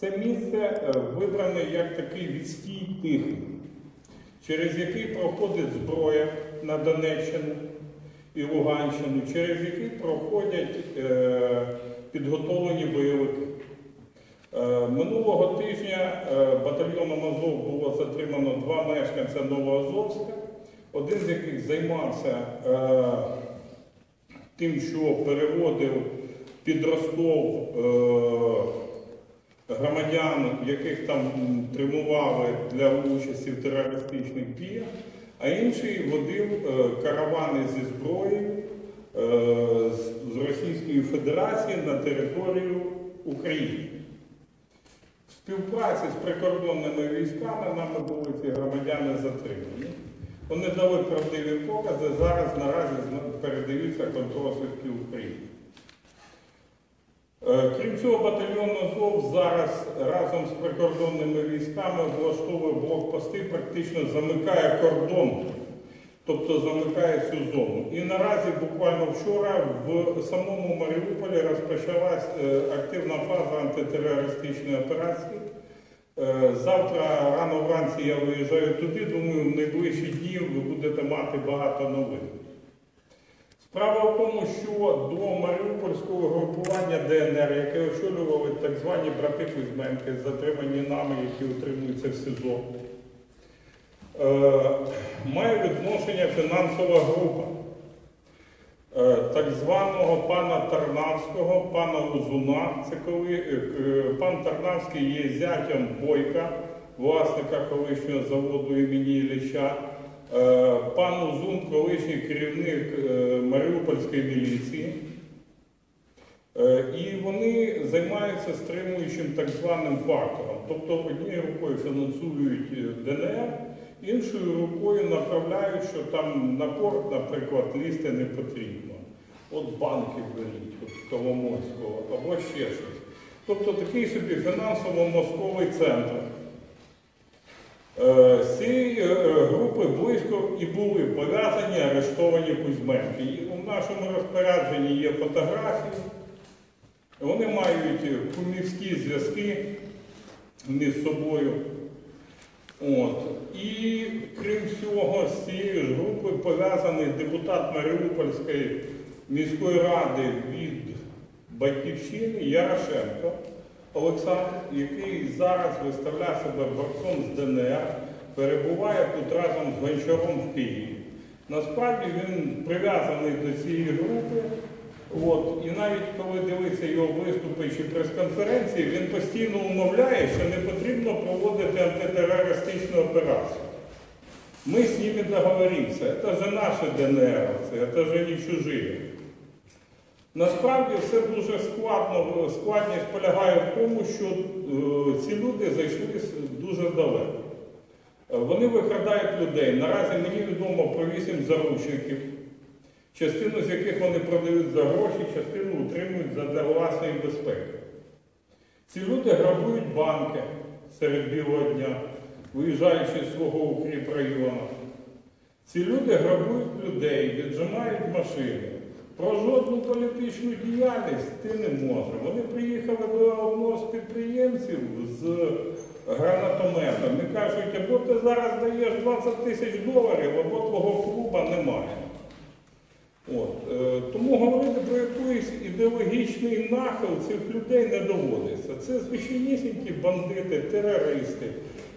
Це місце е, вибране як такий відстій тихий, через який проходить зброя на Донеччину і Луганщину, через який проходять е, підготовлені бойовики. Е, Минулого тижня батальйоном Азов було затримано два мешканця Новоазовська, один з яких займався тим, що переводив під Ростов громадян, яких там тримували для участі в терористичних діях, а інший водив е, каравани зі зброєю е, з- Російської Федерації на територію України. В співпраці з прикордонними військами нами були ці громадяни затримані. Вони дали правдиві покази, зараз наразі передаються контрозвідки України. Е, Крім цього, батальйон Азов зараз разом з прикордонними військами влаштовує блокпости, практично замикає кордон, тобто замикає цю зону. І наразі, буквально вчора, в самому Маріуполі розпочалась е, активна фаза антитерористичної операції. Е, Завтра рано вранці я виїжджаю туди, думаю, в найближчі дні ви будете мати багато новин. Справа в тому, що до Маріупольського групування ДНР, яке очолювали так звані брати Кузьменки, затримані нами, які утримуються в СИЗО, е, має відношення фінансова група е, так званого пана Тарнавського, пана Лузуна. Це коли е, пан Тарнавський є зятям Бойка, власника колишнього заводу імені Ілліча. Е, Пан Узун, колишній керівник е, Маріупольської міліції. Е, І вони займаються стримуючим так званим фактором. Тобто однією рукою фінансують ДНР, іншою рукою направляють, що там на порт, наприклад, лізти не потрібно. От банки беріть, от Коломойського, або ще щось. Тобто такий собі фінансово-мозковий центр. Е, цієї е, групи близько і були пов'язані арештовані Кузьменки. У нашому розпорядженні є фотографії. Вони мають кумівські зв'язки між собою. От. І крім всього, з цією ж групою пов'язаний депутат Маріупольської міської ради від Батьківщини Ярошенко Олександр, який зараз виставляє себе борцом з ДНР, перебуває тут разом з Гончаром в Києві. Насправді він прив'язаний до цієї групи. От, і навіть коли дивиться його виступи чи прес-конференції, він постійно умовляє, що не потрібно проводити антитерористичну операцію. Мы с ними договоримся. Это же наші ДНРовці, це же не чужі. Насправді все дуже складно, складність полягає в тому, що е, ці люди зайшли дуже далеко. Вони викрадають людей. Наразі мені відомо про вісім заручників, частину з яких вони продають за гроші, частину утримують задля власної безпеки. Ці люди грабують банки серед білого дня, виїжджаючи з свого укріпрайону. Ці люди грабують людей, віджимають машини. Про жодну політичну діяльність ти не можеш. Вони приїхали до одного з підприємців з гранатометом і кажуть, або ти зараз даєш 20 тисяч доларів, або твого клуба немає. От, е, тому говорити про якийсь ідеологічний нахил цих людей не доводиться. Це звичайнісінькі бандити, терористи,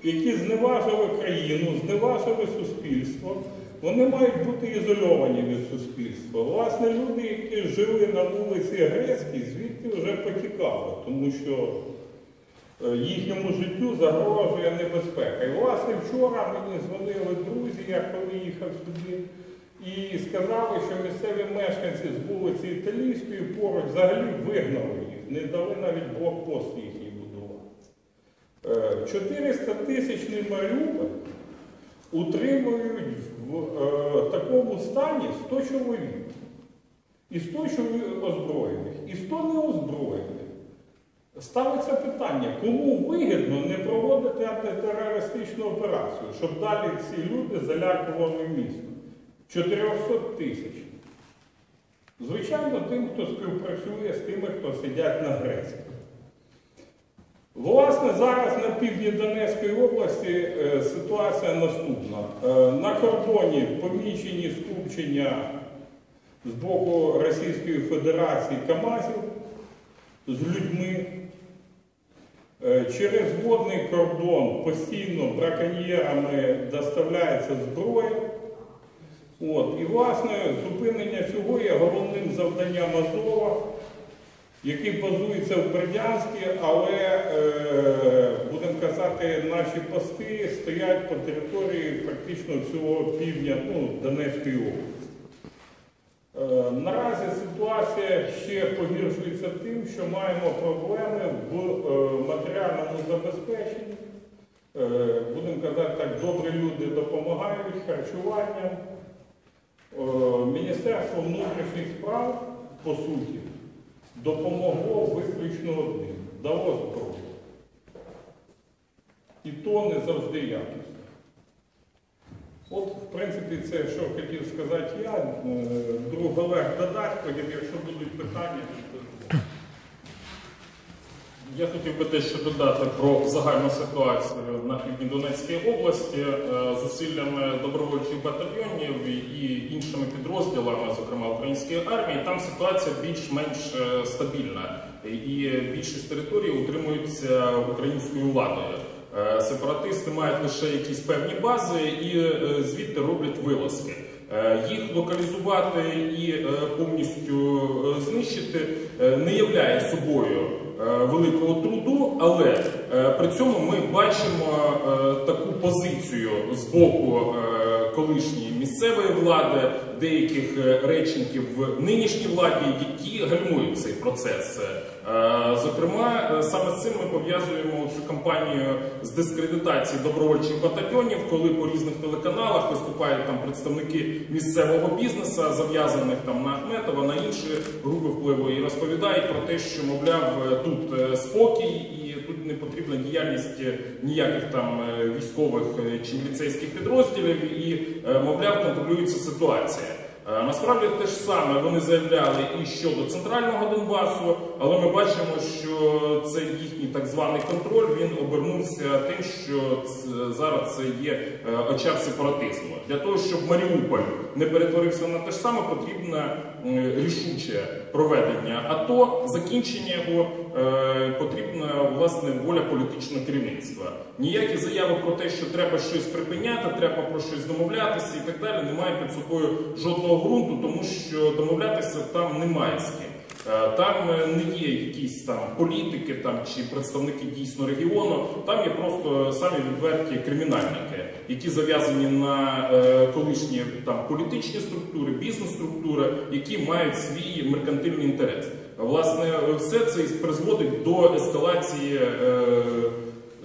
які зневажили країну, зневажили суспільство. Вони мають бути ізольовані від суспільства. Власне, люди, які жили на вулиці Грецькій, звідти вже потікали, тому що е, їхньому життю загрожує небезпека. І власне вчора мені дзвонили друзі, я коли їхав сюди, і сказали, що місцеві мешканці з вулиці Італійської поруч взагалі вигнали їх, не дали навіть блокпост їхній будувати. 400 тисячний Маріуполь утримують в е, такому стані 100 чоловік. І 100 чоловік озброєних, і 100 неозброєних. Ставиться питання, кому вигідно не проводити антитерористичну операцію, щоб далі ці люди залякували місто. 400 тисяч. Звичайно, тим, хто співпрацює з тими, хто сидять на Грецькій. Власне, зараз на півдні Донецької області е, ситуація наступна. Е, На кордоні помічені скупчення з боку Російської Федерації КАМАЗів з людьми. Е, Через водний кордон постійно браконьєрами доставляється зброя. От. І, власне, зупинення цього є головним завданням Азова, який базується в Бердянську, але, е, будемо казати, наші пости стоять по території практично всього півдня ну, Донецької області. Е, Наразі ситуація ще погіршується тим, що маємо проблеми в е, матеріальному забезпеченні. Будемо казати так, добрі люди допомагають харчуванням. Міністерство внутрішніх справ, по суті, допомогло виключно одним, дало зброю. І то не завжди якісно. От, в принципі, це що хотів сказати я. Е, Друг Олег додасть, якщо будуть питання, Я хотів би дещо додати про загальну ситуацію на півдні Донецької області Е, зусиллями добровольчих батальйонів і іншими підрозділами, зокрема української армії. Там ситуація більш-менш е, стабільна, і більшість територій утримуються українською владою. Е, Сепаратисти мають лише якісь певні бази і звідти роблять вилазки. Їх локалізувати і повністю знищити не являє собою великого труду, але е, при цьому ми бачимо е, таку позицію з боку е, колишньої місцевої влади, деяких е, речників в нинішній владі, які гальмують цей процес. Е, Зокрема, е, саме з цим ми пов'язуємо цю кампанію з дискредитації добровольчих батальйонів, коли по різних телеканалах виступають там представники місцевого бізнесу, зав'язаних там на Ахметова, на інші групи впливу, і розповідають про те, що мовляв е, тут е, спокій не потрібна діяльність е, ніяких там е, військових е, чи міліцейських підрозділів, і мовляв контролюється ситуація. Насправді те ж саме вони заявляли і щодо центрального Донбасу, але ми бачимо, що цей їхній так званий контроль він обернувся тим, що зараз це є очаг сепаратизму. Для того, щоб Маріуполь не перетворився на те ж саме, потрібно м, рішуче проведення АТО, закінчення його е, потрібна власне воля політичного керівництва. Ніякі заяви про те, що треба щось припиняти, треба про щось домовлятися і так далі, немає під собою жодного ґрунту, тому що домовлятися там немає з ким. Е, Там е, не є якісь там політики там чи представники дійсно регіону. Там є просто самі відверті кримінальники, які зав'язані на е, колишні там політичні структури, бізнес-структури, які мають свій меркантильний інтерес. Власне, все це призводить до ескалації. Е,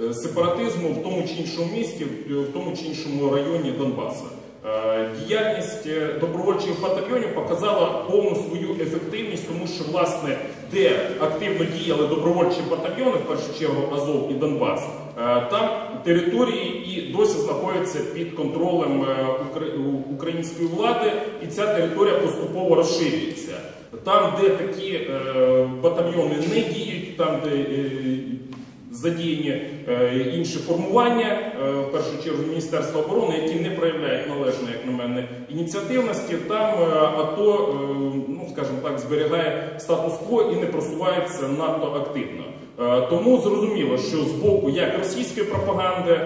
е, Сепаратизму в тому чи іншому місті, в тому чи іншому районі Донбасу. Е, Діяльність е, добровольчих батальйонів показала повну свою ефективність, тому що власне де активно діяли добровольчі батальйони, в першу чергу Азов і Донбас, е, там території і досі знаходяться під контролем української влади, і ця територія поступово розширюється. Там, де такі батальйони не діють, там де задіяні е, інші формування, е, в першу чергу Міністерства оборони, які не проявляють належно, як на мене, ініціативності, там е, АТО, ну скажімо так, зберігає статус-кво і не просувається надто активно. Тому зрозуміло, що з боку як російської пропаганди,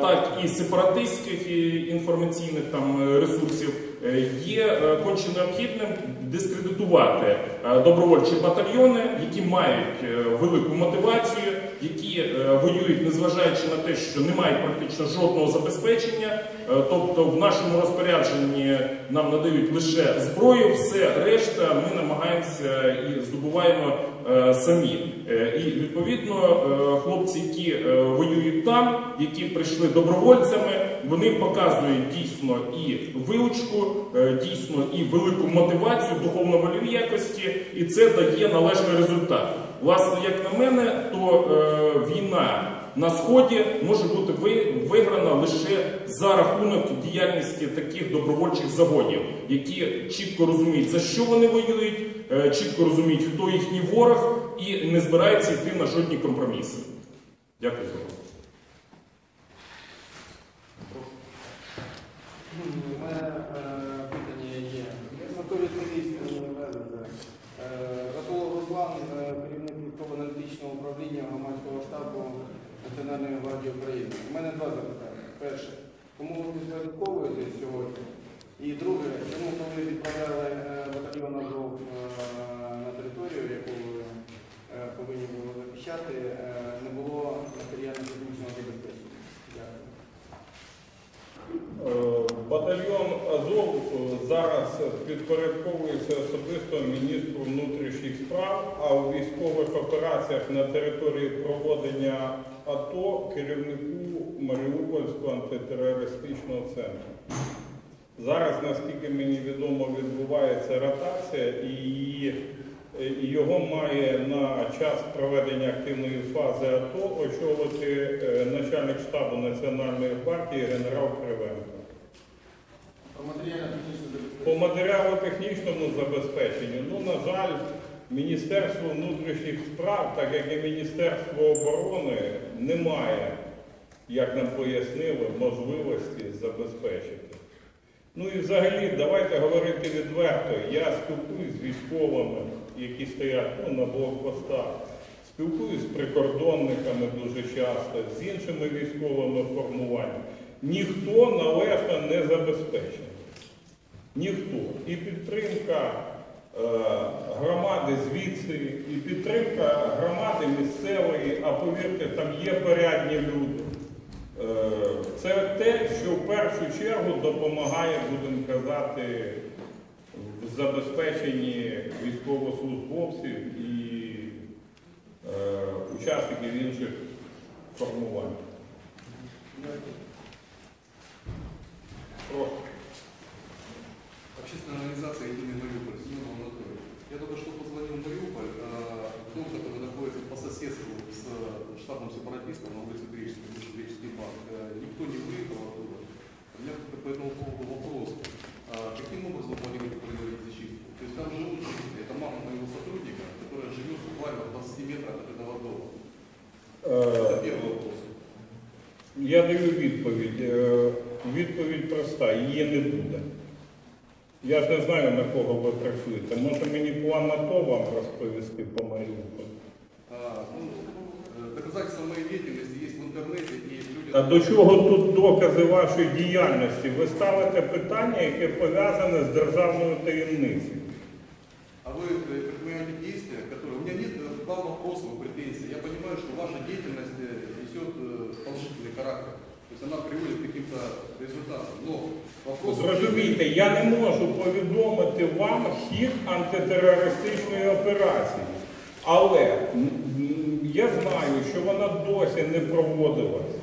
так і сепаратистських інформаційних там ресурсів є конче необхідним дискредитувати добровольчі батальйони, які мають велику мотивацію, які е, воюють, незважаючи на те, що не мають практично жодного забезпечення. Е, Тобто, в нашому розпорядженні нам надають лише зброю, все решта ми намагаємося і здобуваємо е, самі. І відповідно хлопці, які воюють там, які прийшли добровольцями, вони показують дійсно і вилучку, дійсно і велику мотивацію, духовно-вольові і це дає належний результат. Власне, як на мене, то е, війна на сході може бути ви- виграна лише за рахунок діяльності таких добровольчих загонів, які чітко розуміють, за що вони воюють, е, чітко розуміють, хто їхній ворог, і не збираються йти на жодні компроміси. Дякую за увагу. У мене е, питання є. Анатолій Сергійович, Расулов Руслан, е, керівник військово-аналітичного управління громадського штабу Національної гвардії України. У мене два запитання. Перше, кому ви підпорядковуєте сьогодні? І друге, чому коли відправляли е, батальйон Азов е, на територію, яку ви е, повинні були захищати, не було матеріально-технічного забезпечення? Дякую. Батальйон Азов зараз підпорядковується особисто міністру внутрішніх справ, а у військових операціях на території проводення АТО керівнику Маріупольського антитерористичного центру. Зараз, наскільки мені відомо, відбувається ротація і його має на час проведення активної фази АТО очолити е, начальник штабу Національної гвардії генерал Кривенко. По матеріало-технічному забезпеченню, ну, на жаль, Міністерство внутрішніх справ, так як і Міністерство оборони, немає, як нам пояснили, можливості забезпечити. Ну і взагалі, давайте говорити відверто. Я спілкуюсь з військовими, які стоять ну, на блокпостах, спілкуюсь з прикордонниками дуже часто, з іншими військовими формуваннями. Ніхто належно не забезпечений. Ніхто. І підтримка е, громади звідси, і підтримка громади місцевої, а повірте, там є порядні люди. Е, це те, що в першу чергу допомагає, будемо казати, в забезпеченні військовослужбовців і е, учасників інших формувань. Прошу. Общественная организация «Единый Мариуполь», Семен Анатольевич. Я только что позвонил в Мариуполь, э, дом, который находится по соседству с э, штабом сепаратистов на улице Греческой, Греческий банк. Э, Никто не выехал оттуда. У меня по этому поводу вопрос. А Каким образом планируете производить зачистку? То есть там живут жители, это мама моего сотрудника, которая живет буквально в 20 метрах от этого дома. Это первый вопрос. Я даю Відповідь проста, її не буде. Я ж не знаю, на кого ви працюєте. Може мені план АТО вам розповісти по Маріуполю? А, ну, э, доказательства моей деятельности есть в интернете, и люди... А до чого тут докази вашої діяльності? Ви ставите питання, яке пов'язане з державною таємницею. А вы э, предпринимаете действия, которые... У меня нет э, к вам вопросов и претензий. Я понимаю, что ваша деятельность э, несет э, положительный характер. То есть она приводит к каким-то результатам. Но вопрос... Зрозумійте, я не можу повідомити вам хід антитерористичної операції. Але я знаю, що вона досі не проводилась.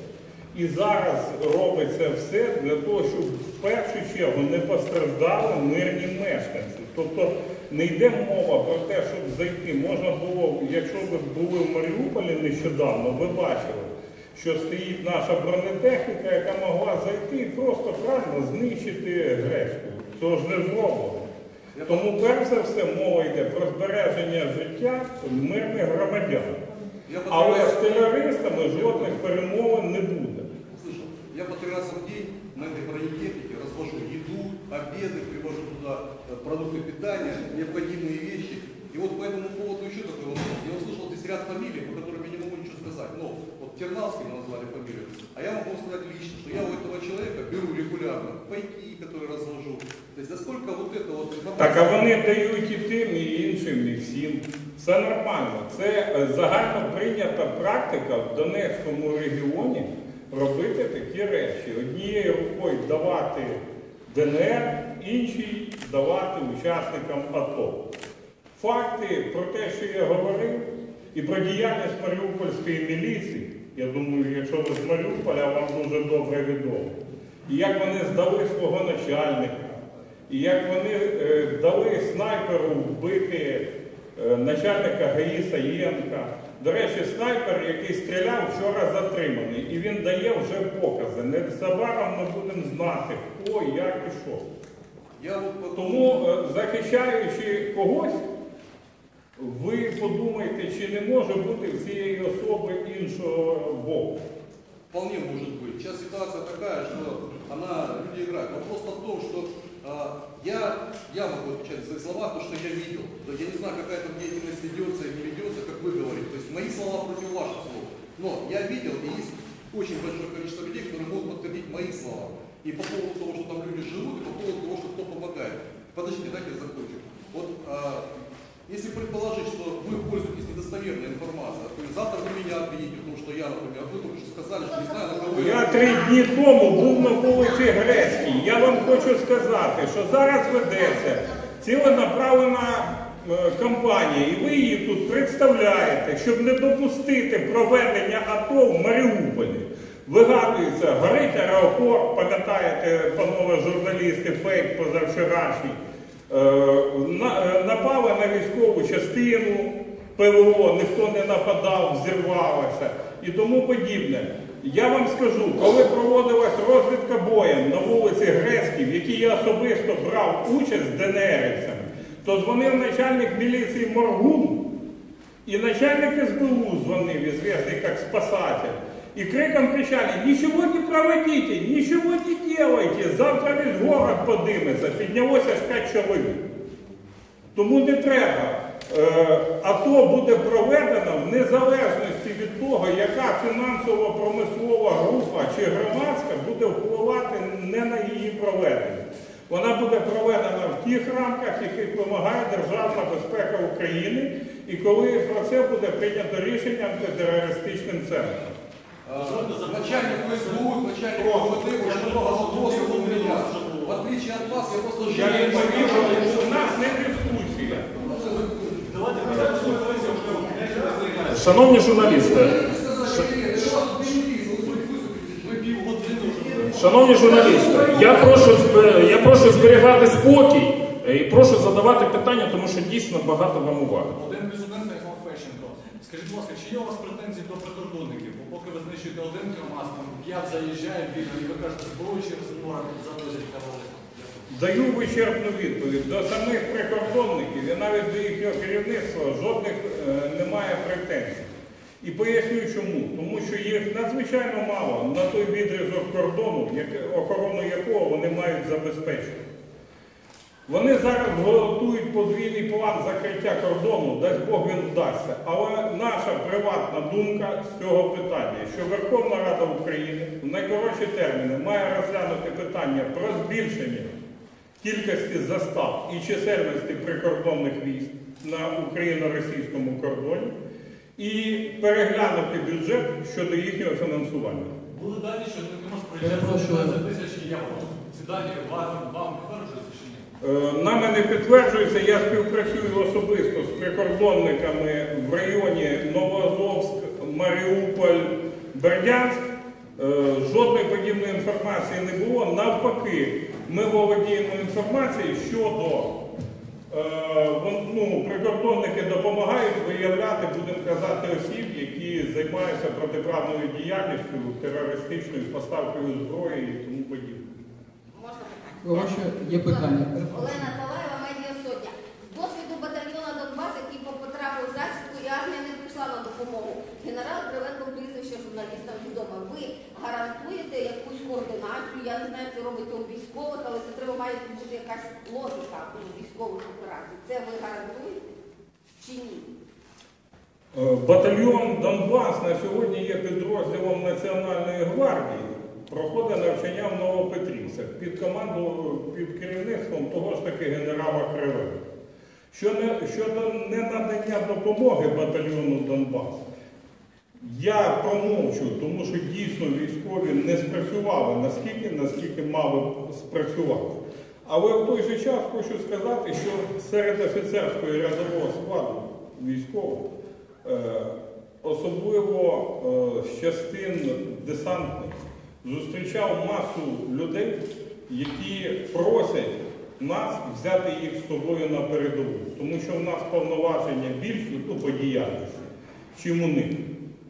І зараз робиться все для того, щоб в першу чергу не постраждали мирні мешканці. Тобто не йде мова про те, щоб зайти. Можна було, якщо ви були в Маріуполі нещодавно, ви бачили, що стоїть наша бронетехніка, яка могла зайти і просто правильно знищити грецьку. Цього ж не зроблено. Я Тому перш за все мова йде про збереження життя мирних громадян. Я по, Але три з раза, терористами жодних перемовин не буде. слышал, я по три раза в день на этой бронетехнике развожу еду, обеды, привожу туда э, продукты питания, необходимые вещи. И вот по этому поводу еще такой вопрос. Я услышал здесь ряд фамилий, по которым я не могу ничего сказать. Но вот Тернавский вы назвали фамилию. А я могу сказать лично, что я у этого человека беру регулярно пайки, которые развожу. То есть насколько вот это вот Так, а вони дають і тим, і іншим, і всім. Все нормально. Це е, загально прийнята практика в Донецькому регіоні робити такі речі. Однією рукою давати ДНР, іншій давати учасникам АТО. Факти про те, що я говорив, і про діяльність Маріупольської міліції, я думаю, якщо ви з Маріуполя, вам дуже добре відомо. І як вони здали свого начальника, і як вони е, дали снайперу вбити е, начальника ГАІ Саєнка. До речі, снайпер, який стріляв, вчора затриманий, і він дає вже покази. Незабаром ми будемо знати, хто, як і що. Я Тому, е, захищаючи когось, ви подумайте, чи не може бути в цієї особи іншого боку. Вполне может быть. Сейчас ситуация такая, что она, люди играют. Вопрос в том, что а, я, я могу отвечать за свои слова, то, что я видел. Да, я не знаю, какая там деятельность ведется и не ведется, как вы говорите. То есть мои слова против ваших слов. Но я видел, и есть очень большое количество людей, которые могут подтвердить мои слова. И по поводу того, что там люди живут, и по поводу того, что кто помогает. Подождите, дайте я закончу. Вот а, если предположить, что вы пользуетесь недостоверной информацией, то есть завтра вы меня обвините в том, что я, например, вы только что сказали, что не знаю, на кого Я три дні тому був на вулиці Грецькій. Я вам хочу сказати, що зараз ведеться ціленаправлена е, кампанія, і ви її тут представляєте, щоб не допустити проведення АТО в Маріуполі. Вигадується, горить аеропорт, пам'ятаєте, панове журналісти, фейк позавчорашній. Е, е, Напали на військову частину, ПВО, ніхто не нападав, взірвалося і тому подібне. Я вам скажу, коли проводилась розвідка боєм на вулиці Грецькій, в якій я особисто брав участь з ДНРівцями, то дзвонив начальник міліції Моргун, и начальник СБУ звонил, известный как спасатель. И криком кричали, ничего не проводите, ничего не делайте, завтра весь город подымется. Піднялося аж 5 чоловік. Тому не треба. Е, АТО буде проведено в незалежності від того, яка фінансово-промислова група чи громадська буде впливати не на її проведення. Вона буде проведена в тих рамках, яких вимагає Державна безпека України, і коли про це буде прийнято рішення антитерористичним центром. А, Начальник СБУ, начальник ОВД, очень много у меня. В отличие от вас, я просто Я живу не повірю, що у нас не дискусія. Шановні журналісти, шановні журналісти, я прошу я прошу зберігати спокій е, і прошу задавати питання, тому що дійсно багато вам уваги. Один плюс один Станіслав Фещенко. Скажіть, будь ласка, чи є у вас претензії до прикордонників? Бо поки ви знищуєте один КАМАЗ, там п'ять заїжджає і ви кажете, зброю через море завозять товариство. Даю вичерпну відповідь до самих прикордонників і навіть до їхнього керівництва жодних е, немає претензій. І поясню чому. Тому що їх надзвичайно мало на той відрізок кордону, охорону якого вони мають забезпечити. Вони зараз готують подвійний план закриття кордону, дасть Бог він вдасться. Але наша приватна думка з цього питання, що Верховна Рада України в найкоротші терміни має розглянути питання про збільшення кількості застав і чисельності прикордонних військ на україно-російському кордоні і переглянути бюджет щодо їхнього фінансування. Були дані, що КАМАЗ проїжджає за 15 тисяч євро. Ці дані вам, вам підтверджуються чи ні? Е, Нами не підтверджується, я співпрацюю особисто з прикордонниками в районі Новоазовськ, Маріуполь, Бердянськ. Е, Жодної подібної інформації не було. Навпаки, ми володіємо інформацією щодо е, ну, прикордонники допомагають виявляти, будемо казати, осіб, які займаються протиправною діяльністю, терористичною поставкою зброї і тому подібне. Ваше є питання. Олена Талаєва, медіа сотня. З досвіду батальйону Донбас, який потрапив в засідку, і армія не прийшла на допомогу. Генерал Кривенко прізвище журналістам відомо. Ви гарантуєте якусь координацію? Я не знаю, це робиться у військових, але це треба має бути якась логіка у військових операцій. Це ви гарантуєте чи ні? Е, Батальйон Донбас на сьогодні є підрозділом Національної гвардії. Проходить навчання в Новопетрівцях під команду, під керівництвом того ж таки генерала Кривенка. Щодо, щодо ненадання допомоги батальйону Донбас, я промовчу, тому що дійсно військові не спрацювали наскільки, наскільки мали спрацювати. Але в той же час хочу сказати, що серед офіцерського і рядового складу військових, е, особливо е, з частин десантних, зустрічав масу людей, які просять нас взяти їх з собою на передову, тому що в нас повноваження більші ну, по діяльності, чим у них.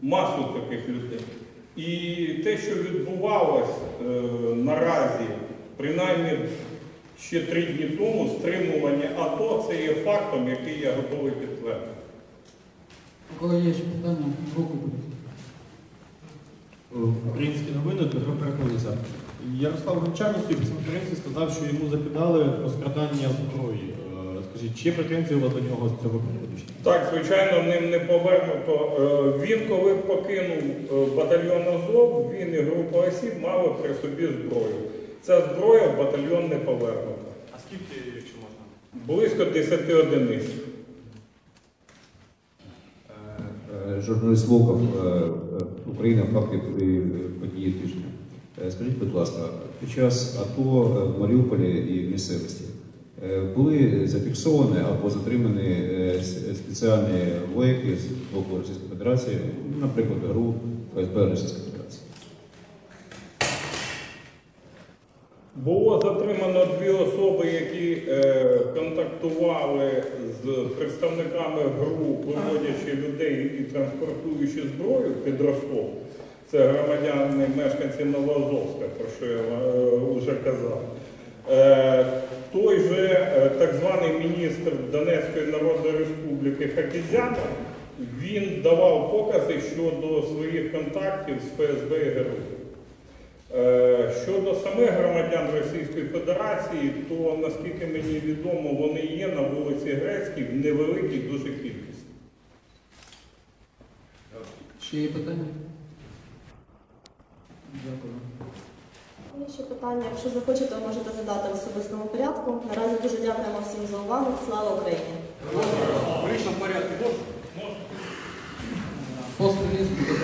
Масу таких людей. І те, що відбувалось е, наразі, принаймні ще три дні тому, стримування АТО, це є фактом, який я готовий підтвердити. Кого є ще питання, руку будуть. Українські новини Дмитро Переконця. Ярослав в цій конференції сказав, що йому запитали про скрадання зброї. Е, Скажіть, чи є претензії до нього з цього приводу? Так, звичайно, ним не повернуто. Е, Він, коли покинув е, батальйон Азов, він і група осіб мали при собі зброю. Ця зброя в батальйон не повернута. А скільки, якщо можна? Близько 10 одиниць. Е, Журналіст Волков, е, е, Україна, факти події тижня. Е, Скажіть, будь ласка, під час АТО е, в Маріуполі і місцевості е, були зафіксовані або затримані е, спеціальні вояки з боку Російської Федерації, наприклад, ГРУ ФСБ Російської Федерації? Було затримано дві особи, які е, контактували з представниками ГРУ, виводячи людей і транспортуючи зброю під Ростов. Це громадяни, мешканці Новоазовська, про що я е, вже казав. Е, той же е, так званий міністр Донецької Народної Республіки Хакізян, він давав покази щодо своїх контактів з ФСБ і ГРУ. Е, Щодо самих громадян Російської Федерації, то наскільки мені відомо, вони є на вулиці Грецькій в невеликій дуже кількості. Ще є питання? Дякую. Є ще питання. Якщо захочете, ви можете задати в особистому порядку. Наразі дуже дякуємо всім за увагу. Слава Україні! В личном порядке можно? После до